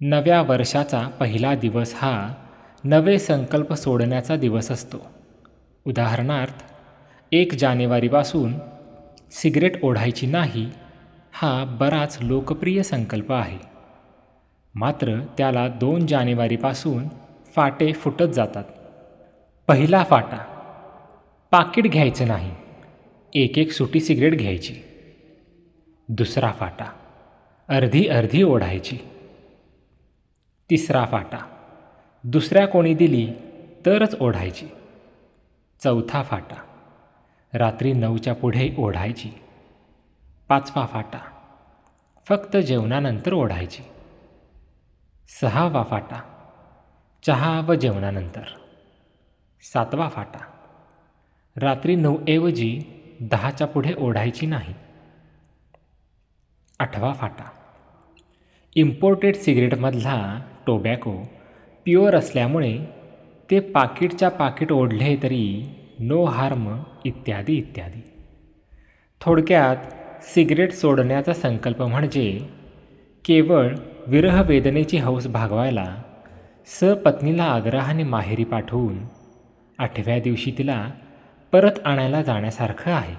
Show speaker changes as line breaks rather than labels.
नव्या वर्षाचा पहिला दिवस हा नवे संकल्प सोडण्याचा दिवस असतो. उदाहरणार्थ एक जानेवारीपासून सिगरेट ओढायची नाही हा बराच लोकप्रिय संकल्प आहे. मात्र त्याला दोन जानेवारीपासून फाटे फुटत जातात. पहिला फाटा पाकिट घ्यायचं नाही एक एक सुटी सिगरेट घ्यायची. दुसरा फाटा अर्धी अर्धी ओढायची. तिसरा फाटा. दुसऱ्या कोणी दिली तरच ओढायची. चौथा फाटा. रात्री नऊच्या पुढे ओढायची. पाचवा फाटा. फक्त जेवणानंतर ओढायची. सहावा फाटा. चहा व जेवणानंतर. सातवा फाटा. रात्री नऊऐवजी दहाच्या पुढे ओढायची नाही. आठवा फाटा. इम्पोर्टेड सिगरेटमधला टोबॅको प्युअर असल्यामुळे ते पाकिटच्या पाकिट ओढले तरी नो हार्म इत्यादी इत्यादी. थोडक्यात सिगरेट सोडण्याचा संकल्प म्हणजे केवळ विरह वेदनेची हौस भागवायला सपत्नीला आग्रहाने माहेरी पाठवून आठव्या दिवशी तिला परत आणायला जाण्यासारखं आहे.